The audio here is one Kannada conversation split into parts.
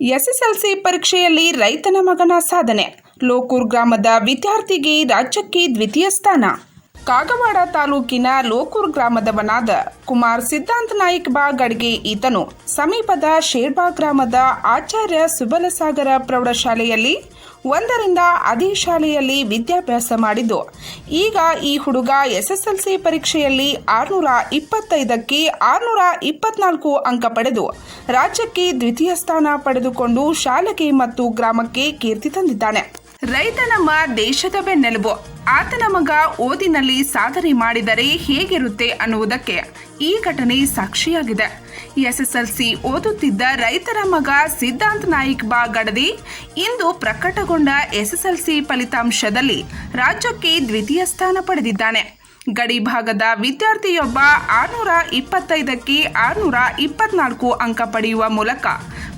SSLC ಪರೀಕ್ಷೆಯಲ್ಲಿ ರೈತನ ಮಗನ ಸಾಧನೆ. ಲೋಕೂರ್ ಗ್ರಾಮದ ವಿದ್ಯಾರ್ಥಿಗೆ ರಾಜ್ಯಕ್ಕೆ ದ್ವಿತೀಯ ಸ್ಥಾನ. ಕಾಗವಾಡ ತಾಲೂಕಿನ ಲೋಕೂರ್ ಗ್ರಾಮದವನಾದ ಕುಮಾರ್ ಸಿದ್ಧಾಂತ ನಾಯ್ಕ್ ಬಾಗಡ್ಗೆ ಈತನು ಸಮೀಪದ ಶೇರ್ಬಾ ಗ್ರಾಮದ ಆಚಾರ್ಯ ಸುಬಲಸಾಗರ ಪ್ರೌಢಶಾಲೆಯಲ್ಲಿ ಒಂದರಿಂದ ಅದೇ ಶಾಲೆಯಲ್ಲಿ ವಿದ್ಯಾಭ್ಯಾಸ ಮಾಡಿದ್ದು. ಈಗ ಈ ಹುಡುಗ ಎಸ್ಎಸ್ಎಲ್ಸಿ ಪರೀಕ್ಷೆಯಲ್ಲಿ ಆರುನೂರ ಇಪ್ಪತ್ತೈದಕ್ಕೆ ಆರುನೂರ ಇಪ್ಪತ್ನಾಲ್ಕು ಅಂಕ ಪಡೆದು ರಾಜ್ಯಕ್ಕೆ ದ್ವಿತೀಯ ಸ್ಥಾನ ಪಡೆದುಕೊಂಡು ಶಾಲೆಗೆ ಮತ್ತು ಗ್ರಾಮಕ್ಕೆ ಕೀರ್ತಿ ತಂದಿದ್ದಾನೆ. ರೈತ ನಮ್ಮ ದೇಶದ ಬೆನ್ನೆಲುಬು. ಆತನ ಮಗ ಓದಿನಲ್ಲಿ ಸಾಧನೆ ಮಾಡಿದರೆ ಹೇಗಿರುತ್ತೆ ಅನ್ನುವುದಕ್ಕೆ ಈ ಘಟನೆ ಸಾಕ್ಷಿಯಾಗಿದೆ. ಎಸ್ಎಸ್ಎಲ್ಸಿ ಓದುತ್ತಿದ್ದ ರೈತರ ಮಗ ಸಿದ್ಧಾಂತ್ ನಾಯಕ್ ಬಾ ಗಡದಿ ಇಂದು ಪ್ರಕಟಗೊಂಡ ಎಸ್ಎಸ್ಎಲ್ಸಿ ಫಲಿತಾಂಶದಲ್ಲಿ ರಾಜ್ಯಕ್ಕೆ ದ್ವಿತೀಯ ಸ್ಥಾನ ಪಡೆದಿದ್ದಾನೆ. ಗಡಿ ಭಾಗದ ವಿದ್ಯಾರ್ಥಿಯೊಬ್ಬ ಆರುನೂರ ಇಪ್ಪತ್ತೈದಕ್ಕೆ ಆರುನೂರ ಇಪ್ಪತ್ನಾಲ್ಕು ಅಂಕ ಪಡೆಯುವ ಮೂಲಕ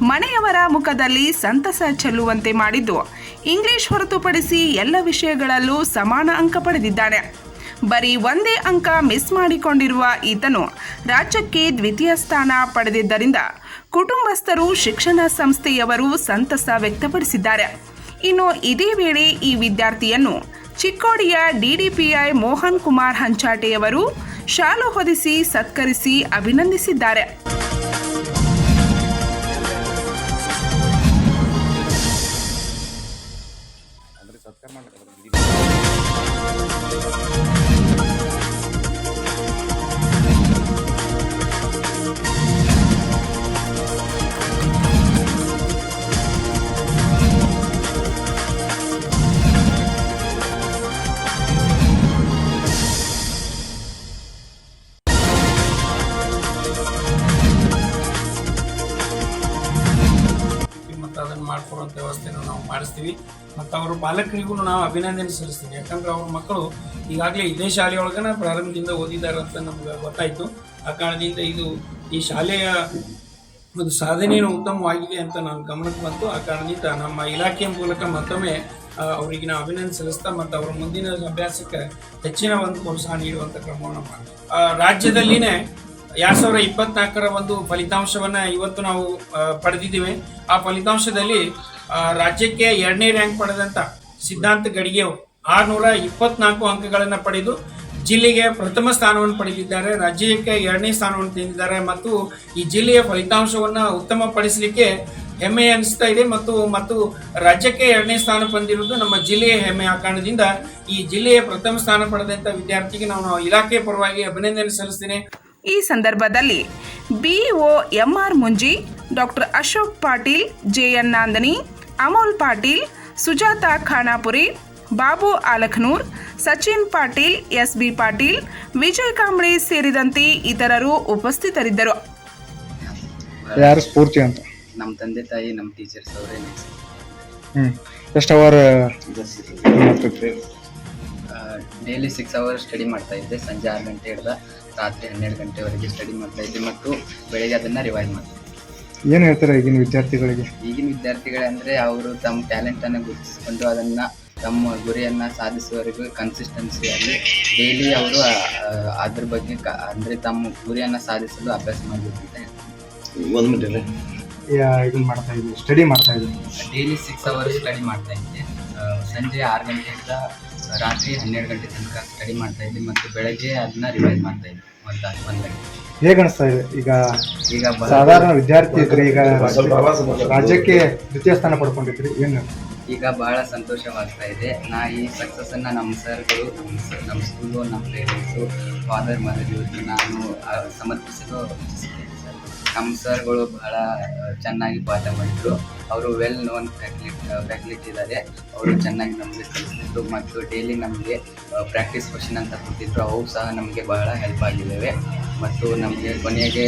ಮನೆಯವರ ಮುಖದಲ್ಲಿ ಸಂತಸ ಚೆಲ್ಲುವಂತೆ ಮಾಡಿದ್ದು ಇಂಗ್ಲಿಷ್ ಹೊರತುಪಡಿಸಿ ಎಲ್ಲ ವಿಷಯಗಳಲ್ಲೂ ಸಮಾನ ಅಂಕ ಪಡೆದಿದ್ದಾನೆ. ಬರೀ ಒಂದೇ ಅಂಕ ಮಿಸ್ ಮಾಡಿಕೊಂಡಿರುವ ಈತನು ರಾಜ್ಯಕ್ಕೆ ದ್ವಿತೀಯ ಸ್ಥಾನ ಪಡೆದಿದ್ದರಿಂದ ಕುಟುಂಬಸ್ಥರು ಶಿಕ್ಷಣ ಸಂಸ್ಥೆಯವರು ಸಂತಸ ವ್ಯಕ್ತಪಡಿಸಿದ್ದಾರೆ. ಇನ್ನು ಇದೇ ವೇಳೆ ಈ ವಿದ್ಯಾರ್ಥಿಯನ್ನು ಚಿಕ್ಕೋಡಿಯ ಡಿಡಿಪಿಐ ಮೋಹನ್ ಕುಮಾರ್ ಹಂಚಾಟೆಯವರು ಶಾಲು ಹೊದಿಸಿ ಸತ್ಕರಿಸಿ ಅಭಿನಂದಿಸಿದ್ದಾರೆ. ಮತ್ತು ಅದನ್ನು ಮಾಡ್ಕೊಡುವಂಥ ವ್ಯವಸ್ಥೆಯನ್ನು ನಾವು ಮಾಡಿಸ್ತೀವಿ. ಮತ್ತು ಅವ್ರ ಪಾಲಕರಿಗೂ ನಾವು ಅಭಿನಂದನೆ ಸಲ್ಲಿಸ್ತೀವಿ. ಯಾಕಂದ್ರೆ ಅವ್ರ ಮಕ್ಕಳು ಈಗಾಗಲೇ ಇದೇ ಶಾಲೆಯೊಳಗನ ಪ್ರಾರಂಭದಿಂದ ಓದಿದ್ದಾರೆ ಅಂತ ನಮ್ಗೆ ಗೊತ್ತಾಯಿತು. ಆ ಕಾರಣದಿಂದ ಇದು ಈ ಶಾಲೆಯ ಒಂದು ಸಾಧನೆಯೂ ಉತ್ತಮವಾಗಿದೆ ಅಂತ ನಾನು ಗಮನಕ್ಕೆ ಬಂತು. ಆ ಕಾರಣದಿಂದ ನಮ್ಮ ಇಲಾಖೆಯ ಮೂಲಕ ಮತ್ತೊಮ್ಮೆ ಅವರಿಗೆ ನಾವು ಅಭಿನಂದನೆ ಸಲ್ಲಿಸ್ತಾ ಮತ್ತು ಅವರ ಮುಂದಿನ ಅಭ್ಯಾಸಕ್ಕೆ ಹೆಚ್ಚಿನ ಒಂದು ಪ್ರೋತ್ಸಾಹ ನೀಡುವಂಥ ಕ್ರಮವನ್ನು ಆ, ರಾಜ್ಯದಲ್ಲಿನೇ ಎರಡ್ ಸಾವಿರ ಇಪ್ಪತ್ನಾಲ್ಕರ ಒಂದು ಫಲಿತಾಂಶವನ್ನ ಇವತ್ತು ನಾವು ಪಡೆದಿದ್ದೇವೆ. ಆ ಫಲಿತಾಂಶದಲ್ಲಿ ರಾಜ್ಯಕ್ಕೆ ಎರಡನೇ ರ್ಯಾಂಕ್ ಪಡೆದಂತ ಸಿದ್ಧಾಂತ ಗಡಿಗೆ ಆರ್ನೂರ ಇಪ್ಪತ್ನಾಲ್ಕು ಅಂಕಗಳನ್ನು ಪಡೆದು ಜಿಲ್ಲೆಗೆ ಪ್ರಥಮ ಸ್ಥಾನವನ್ನು ಪಡೆದಿದ್ದಾರೆ. ರಾಜ್ಯಕ್ಕೆ ಎರಡನೇ ಸ್ಥಾನವನ್ನು ತಿಂದಿದ್ದಾರೆ ಮತ್ತು ಈ ಜಿಲ್ಲೆಯ ಫಲಿತಾಂಶವನ್ನ ಉತ್ತಮಪಡಿಸಲಿಕ್ಕೆ ಹೆಮ್ಮೆ ಅನಿಸ್ತಾ ಇದೆ ಮತ್ತು ಮತ್ತು ರಾಜ್ಯಕ್ಕೆ ಎರಡನೇ ಸ್ಥಾನ ಬಂದಿರುವುದು ನಮ್ಮ ಜಿಲ್ಲೆಯ ಹೆಮ್ಮೆ. ಆ ಕಾರಣದಿಂದ ಈ ಜಿಲ್ಲೆಯ ಪ್ರಥಮ ಸ್ಥಾನ ಪಡೆದಂತ ವಿದ್ಯಾರ್ಥಿಗೆ ನಾವು ಇಲಾಖೆ ಪರವಾಗಿ ಅಭಿನಂದನೆ ಸಲ್ಲಿಸ್ತೇನೆ. ಈ ಸಂದರ್ಭದಲ್ಲಿ BEO MR Munji doctor Ashok Patil JN Nandani Amol Patil Sujata Khanapuri Babu Alakhanur Sachin Patil S B Patil Vijay Kamble ಸೇರಿದಂತೆ ಇತರರು ಉಪಸ್ಥಿತರಿದ್ದರು. ಯಾರು ಸ್ಫೂರ್ತಿ ಅಂತ? ನಮ್ಮ ತಂದೆ ತಾಯಿ ನಮ್ಮ ಟೀಚರ್ಸ್ ಅವರೇ ಹ್ಞೂ ಎಷ್ಟು hour daily six hours study ಮಾಡ್ತಾ ಇದ್ದೆ. ಸಂಜೆ ಆರು ಗಂಟೆ ಹಿಡ್ದ ರಾತ್ರಿ ಹನ್ನೆರಡು ಗಂಟೆವರೆಗೆ ಸ್ಟಡಿ ಮಾಡ್ತಾ ಇದ್ದೆ ಮತ್ತು ಬೆಳಗ್ಗೆ ಅದನ್ನು ರಿವೈಸ್ ಮಾಡ್ತೀನಿ ಏನು ಹೇಳ್ತಾರೆ ಈಗಿನ ವಿದ್ಯಾರ್ಥಿಗಳಿಗೆ? ಈಗಿನ ವಿದ್ಯಾರ್ಥಿಗಳಂದರೆ ಅವರು ತಮ್ಮ ಟ್ಯಾಲೆಂಟನ್ನು ಗುರುತಿಸಿಕೊಂಡು ಅದನ್ನು ತಮ್ಮ ಗುರಿಯನ್ನು ಸಾಧಿಸುವವರೆಗೂ ಕನ್ಸಿಸ್ಟೆನ್ಸಿಯಲ್ಲಿ ಡೈಲಿ ಅವರು ಅದ್ರ ಬಗ್ಗೆ ಕ ಅಂದರೆ ತಮ್ಮ ಗುರಿಯನ್ನು ಸಾಧಿಸಲು ಅಭ್ಯಾಸ ಮಾಡಬೇಕು ಅಂತ ಹೇಳ್ತಾರೆ ಇದನ್ನ ಮಾಡ್ತಾ ಇದ್ದೀನಿ. ಸ್ಟಡಿ ಮಾಡ್ತಾ ಇದ್ದೀನಿ. ಡೈಲಿ ಸಿಕ್ಸ್ ಅವರ್ಸ್ ಸ್ಟಡಿ ಮಾಡ್ತಾ ಇದ್ದೆ. ಸಂಜೆ ಆರು ಗಂಟೆಯಿಂದ ರಾತ್ರಿ ಹನ್ನೆರಡು ಗಂಟೆ ತನಕ ಸ್ಟಡಿ ಮಾಡ್ತಾ ಇದ್ದೆ ಮತ್ತು ಬೆಳಗ್ಗೆ ಅದನ್ನ ರಿವೈಸ್ ಮಾಡ್ತಾ ಇದ್ದೆ. ಒಂದು ಒಂದು ಗಂಟೆ. ಹೇಗೆ ಅನಿಸ್ತಾ ಇದೆ? ಈಗ ಈಗ ಬ ಸಾಧಾರಣ ವಿದ್ಯಾರ್ಥಿ ಇದ್ರೆ ಈಗ ರಾಜ್ಯಕ್ಕೆ ದ್ವಿತೀಯ ಸ್ಥಾನ ಪಡ್ಕೊಂಡಿದ್ರಿ. ಏನು ಈಗ ಬಹಳ ಸಂತೋಷವಾಗ್ತಾ ಇದೆ. ನಾ ಈ ಸಕ್ಸಸ್ಸನ್ನು ನಮ್ಮ ಸರ್ಗಳು ನಮ್ಮ ಸ- ನಮ್ಮ ಸ್ಕೂಲು ನಮ್ಮ ಪೇರೆಂಟ್ಸು ಫಾದರ್ ಮದರ್ ಇವ್ರಿಗೆ ನಾನು ಆ, ಸಮರ್ಪಿಸಲು ಇಚ್ಛಿಸುತ್ತೇನೆ. ನಮ್ಮ ಸರ್ಗಳು ಬಹಳ ಚೆನ್ನಾಗಿ ಪಾಠ ಮಾಡಿದರು. ಅವರು ವೆಲ್ ನೋನ್ ಫ್ಯಾಕಲ್ಟಿ ಫ್ಯಾಕಲ್ಟಿ ಇದ್ದಾರೆ. ಅವರು ಚೆನ್ನಾಗಿ ನಮಗೆ ಕಲಿಸಿದ್ರು ಮತ್ತು ಡೈಲಿ ನಮಗೆ ಪ್ರಾಕ್ಟೀಸ್ ಕ್ವಶನ್ ಅಂತ ಕೊಟ್ಟಿದ್ರು. ಅವು ಸಹ ನಮಗೆ ಬಹಳ ಹೆಲ್ಪ್ ಆಗಿದ್ದಾವೆ. ಮತ್ತು ನಮಗೆ ಕೊನೆಗೆ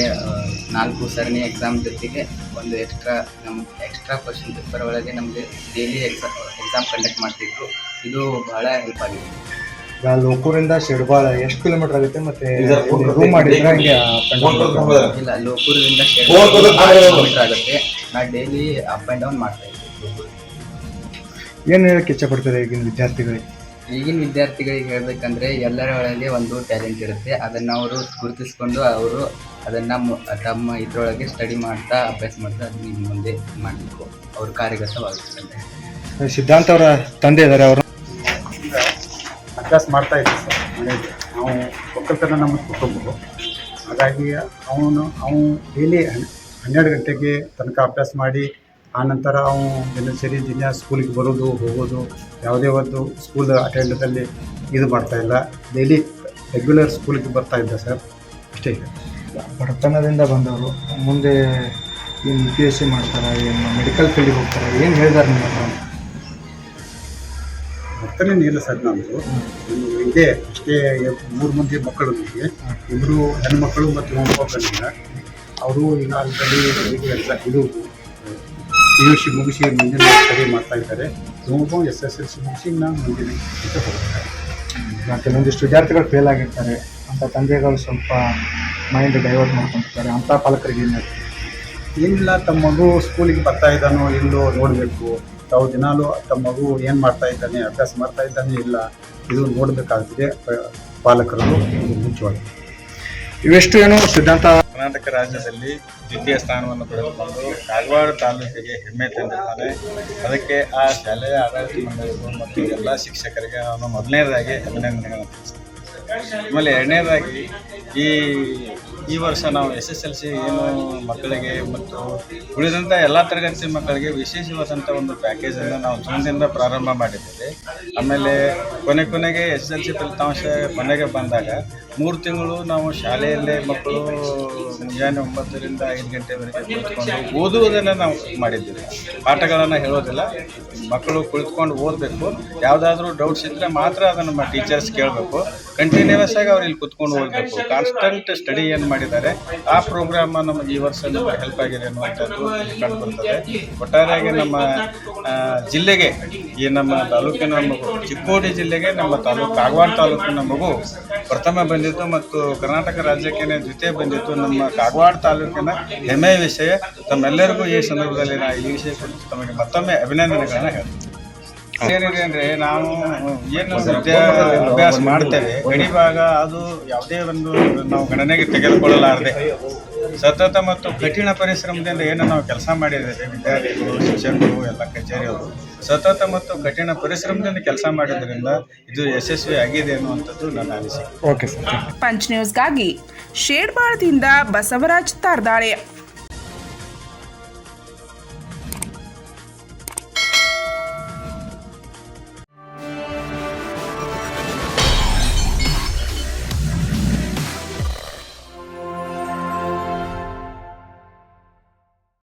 ನಾಲ್ಕು ಸರಣಿ ಎಕ್ಸಾಮ್ ಜೊತೆಗೆ ಒಂದು ಎಕ್ಸ್ಟ್ರಾ ನಮ್ಮ ಎಕ್ಸ್ಟ್ರಾ ಕ್ವಶನ್ ಪೇಪರ್ ಒಳಗೆ ನಮಗೆ ಡೈಲಿ ಎಕ್ಸಾಮ್ ಎಕ್ಸಾಮ್ ಕಂಡಕ್ಟ್ ಮಾಡ್ತಿದ್ರು. ಇದು ಬಹಳ ಹೆಲ್ಪ್ ಆಗಿದೆ. ಲೋಕೂರಿಂದ ಶಿಡ್ಬಾಳ ಎಷ್ಟು ಕಿಲೋಮೀಟರ್ ಆಗುತ್ತೆ ಮತ್ತೆ ರೂಮ್ ಮಾಡಿದ್ರೆ ಹಿಂಗೆ ಇಲ್ಲ ಲೋಕೂರದಿಂದ ಕಿಲೋಮೀಟರ್ ಆಗುತ್ತೆ. ನಾ ಡೈಲಿ ಅಪ್ ಅಂಡ್ ಡೌನ್ ಮಾಡ್ತಾ ಇದ್ದೀನಿ. ಏನು ಹೇಳಕ್ಕೆ ಇಷ್ಟಪಡ್ತಾರೆ ಈಗಿನ ವಿದ್ಯಾರ್ಥಿಗಳಿಗೆ? ಈಗಿನ ವಿದ್ಯಾರ್ಥಿಗಳಿಗೆ ಹೇಳ್ಬೇಕಂದ್ರೆ ಎಲ್ಲರ ಒಳಗೆ ಒಂದು ಟ್ಯಾಲೆಂಟ್ ಇರುತ್ತೆ. ಅದನ್ನ ಅವರು ಗುರುತಿಸ್ಕೊಂಡು ಅವರು ಅದನ್ನ ತಮ್ಮ ಇದರೊಳಗೆ ಸ್ಟಡಿ ಮಾಡ್ತಾ ಅಭ್ಯಾಸ ಮಾಡ್ತಾ ಅದನ್ನ ಮುಂದೆ ಮಾಡಬೇಕು ಅವ್ರ ಕಾರ್ಯಗತವಾಗುತ್ತದೆ ಸಿದ್ಧಾಂತ ಅವರ ತಂದೆ ಇದ್ದಾರೆ ಅವರು ಅಭ್ಯಾಸ ಮಾಡ್ತಾ ಇದ್ದೆ ಸರ್. ಮನೆಯಲ್ಲಿ ನಾವು ಒಕ್ಕಲ್ತನ ನಮ್ಮ ಕುಟುಂಬ ಹಾಗಾಗಿ ಅವನು ಅವನು ಡೈಲಿ ಹನ್ನೆರಡು ಗಂಟೆಗೆ ತನಕ ಅಭ್ಯಾಸ ಮಾಡಿ ಆನಂತರ ಅವನು ದಿನಚರಿ, ದಿನ ಸ್ಕೂಲಿಗೆ ಬರೋದು ಹೋಗೋದು ಯಾವುದೇ ಒಂದು ಸ್ಕೂಲ್ ಅಟೆಂಡದಲ್ಲಿ ಇದು ಮಾಡ್ತಾ ಇಲ್ಲ. ಡೈಲಿ ರೆಗ್ಯುಲರ್ ಸ್ಕೂಲಿಗೆ ಬರ್ತಾ ಇದ್ದ ಸರ್. ಅಷ್ಟೇ ಬಡತನದಿಂದ ಬಂದವರು, ಮುಂದೆ ಏನು ಯು ಪಿ ಎಸ್ ಸಿ ಮಾಡ್ತಾರೆ, ಏನು ಮೆಡಿಕಲ್ ಫೀಲ್ಡಿಗೆ ಹೋಗ್ತಾರೆ, ಏನು ಹೇಳಿದಾರೆ ನಿಮ್ಮ ಹತ್ರ ನೀರ ಇಲ್ಲ ಸರ್ ನಮ್ಮದು ಇದೆ ಅಷ್ಟೇ ಮೂರು ಮಂದಿ ಮಕ್ಕಳು ನಮಗೆ. ಇಬ್ಬರು ಮಕ್ಕಳು ಮತ್ತು ಮೊಮ್ಮಕ್ಕಳಿಂದ ಅವರು ಈಗ ಆಲ್ರೆಡಿ ಎಲ್ಲ ಇದು ಪಿ ಯು ಸಿ ಮುಗಿಸಿ ಮುಂದಿನ ಸ್ಟಡಿ ಮಾಡ್ತಾ ಇದ್ದಾರೆ. ತುಂಬ ಎಸ್ ಎಸ್ ಎಲ್ ಸಿ ಮುಗಿಸಿ ನಾನು ಮುಂದಿನ ಹೋಗ್ತಾರೆ. ಕೆಲವೊಂದಿಷ್ಟು ವಿದ್ಯಾರ್ಥಿಗಳು ಫೇಲ್ ಆಗಿರ್ತಾರೆ. ಅಂತ ತಂದೆಗಳು ಸ್ವಲ್ಪ ಮೈಂಡ್ ಡೈವರ್ಟ್ ಮಾಡ್ಕೊಂಡಿರ್ತಾರೆ ಅಂತ ಪಾಲಕರಿಗೆ ಏನಿಲ್ಲ ತಮ್ಮ ಮಗು ಸ್ಕೂಲಿಗೆ ಬರ್ತಾ ಇದ್ದಾನೋ ಇಲ್ಲೋ ನೋಡಬೇಕು. ತಾವು ದಿನಾಲೂ ತಮ್ಮ ಮಗು ಏನು ಮಾಡ್ತಾ ಇದ್ದಾನೆ, ಅಭ್ಯಾಸ ಮಾಡ್ತಾ ಇದ್ದಾನೆ ಇಲ್ಲ, ಇದು ನೋಡಬೇಕಾಗ್ತದೆ ಪಾಲಕರು ಇದು ಮುಖ್ಯವಾಗಿದೆ ಇವೆಷ್ಟು ಏನು ಸಿದ್ಧಾಂತ? ಕರ್ನಾಟಕ ರಾಜ್ಯದಲ್ಲಿ ದ್ವಿತೀಯ ಸ್ಥಾನವನ್ನು ಪಡೆದುಕೊಂಡು ಕಾಗವಾಡ ತಾಲೂಕಿಗೆ ಹೆಮ್ಮೆ ತಂದಿದ್ದಾನೆ. ಅದಕ್ಕೆ ಆ ಶಾಲೆಯ ಆಡಳಿತ ಮಂಡಳಿಗಳು ಮತ್ತು ಎಲ್ಲ ಶಿಕ್ಷಕರಿಗೆ ನಾನು ಮೊದಲನೇದಾಗಿ ಅಭಿನಂದನೆಗಳನ್ನು ತಿಳಿಸ್ತೇನೆ. ಆಮೇಲೆ ಎರಡನೇದಾಗಿ ಈ ಈ ವರ್ಷ ನಾವು ಎಸ್ ಎಸ್ ಎಲ್ ಸಿ ಏನು ಮಕ್ಕಳಿಗೆ ಮತ್ತು ಉಳಿದಂಥ ಎಲ್ಲ ತರಗತಿ ಮಕ್ಕಳಿಗೆ ವಿಶೇಷವಾದಂಥ ಒಂದು ಪ್ಯಾಕೇಜನ್ನು ನಾವು ಜೂನ್ದಿಂದ ಪ್ರಾರಂಭ ಮಾಡಿದ್ದೇವೆ. ಆಮೇಲೆ ಕೊನೆ ಕೊನೆಗೆ ಎಸ್ ಎಲ್ ಸಿ ಫಲಿತಾಂಶ ಕೊನೆಗೆ ಬಂದಾಗ ಮೂರು ತಿಂಗಳು ನಾವು ಶಾಲೆಯಲ್ಲೇ ಮಕ್ಕಳು ಮುಂಜಾನೆ ಒಂಬತ್ತರಿಂದ ಐದು ಗಂಟೆವರೆಗೆ ಕುಳಿತುಕೊಂಡು ಓದುವುದನ್ನು ನಾವು ಮಾಡಿದ್ದೀವಿ. ಪಾಠಗಳನ್ನು ಹೇಳೋದಿಲ್ಲ. ಮಕ್ಕಳು ಕುಳಿತುಕೊಂಡು ಓದಬೇಕು. ಯಾವುದಾದ್ರೂ ಡೌಟ್ಸ್ ಇದ್ದರೆ ಮಾತ್ರ ಅದನ್ನು ನಮ್ಮ ಟೀಚರ್ಸ್ ಕೇಳಬೇಕು. ಕಂಟಿನ್ಯೂಸ್ ಆಗಿ ಅವ್ರು ಇಲ್ಲಿ ಕುತ್ಕೊಂಡು ಓದಬೇಕು. ಕಾನ್ಸ್ಟಂಟ್ ಸ್ಟಡಿ ಏನು ಮಾಡಿದ್ದಾರೆ, ಆ ಪ್ರೋಗ್ರಾಮ್ ನಮ್ಮ ಈ ವರ್ಷ ಹೆಲ್ಪ್ ಆಗಿದೆ ಅನ್ನುವಂಥದ್ದು ಕಂಡು ಬರ್ತದೆ ಒಟ್ಟಾರೆಯಾಗಿ ನಮ್ಮ ಜಿಲ್ಲೆಗೆ ಈ ನಮ್ಮ ತಾಲೂಕಿನ ಚಿಕ್ಕೋಡಿ ಜಿಲ್ಲೆಗೆ ನಮ್ಮ ತಾಲೂಕು ಕಾಗವಾಡ ತಾಲೂಕಿನ ಮಗು ಪ್ರಥಮ ಬಂದಿತ್ತು ಮತ್ತು ಕರ್ನಾಟಕ ರಾಜ್ಯಕ್ಕೆ ದ್ವಿತೀಯ ಬಂದಿತ್ತು ನಮ್ಮ ಕಾಗವಾಡ ತಾಲೂಕಿನ ಹೆಮ್ಮೆಯ ವಿಷಯ. ತಮ್ಮೆಲ್ಲರಿಗೂ ಈ ಸಂದರ್ಭದಲ್ಲಿ ನಾನು ಈ ವಿಷಯ ಕುರಿತು ತಮಗೆ ಮತ್ತೊಮ್ಮೆ ಅಭಿನಂದನೆಗಳನ್ನು ಹೇಳ್ತೀನಿ. ಏನಿದೆ ಅಂದ್ರೆ ನಾವು ಏನು ಸದ್ಯ ಅಭ್ಯಾಸ ಮಾಡ್ತೇವೆ, ಗಡಿ ಭಾಗ ಅದು ಯಾವುದೇ ಒಂದು ನಾವು ಗಣನೆಗೆ ತೆಗೆದುಕೊಳ್ಳಲಾರದೆ, ಸತತ ಮತ್ತು ಕಠಿಣ ಪರಿಶ್ರಮದಿಂದ ಏನು ನಾವು ಕೆಲಸ ಮಾಡಿದ್ದೇವೆ, ವಿದ್ಯಾರ್ಥಿಗಳು, ಶಿಕ್ಷಕರು, ಎಲ್ಲ ಕಚೇರಿಯವರು. ಸತತ ಮತ್ತು ಕಠಿಣ ಪರಿಶ್ರಮದಿಂದ ಕೆಲಸ ಮಾಡಿದ್ರಿಂದ ಇದು ಯಶಸ್ವಿ ಆಗಿದೆ ಅನ್ನುವಂಥದ್ದು ನನ್ನ ಅನಿಸಿಕೆ. ಓಕೆ ಸರ್ ಪಂಚ್ ನ್ಯೂಸ್ಗಾಗಿ ಶೇಡ್ಬಾಳದಿಂದ ಬಸವರಾಜ್ ತಾರ್ದಾಳೆ.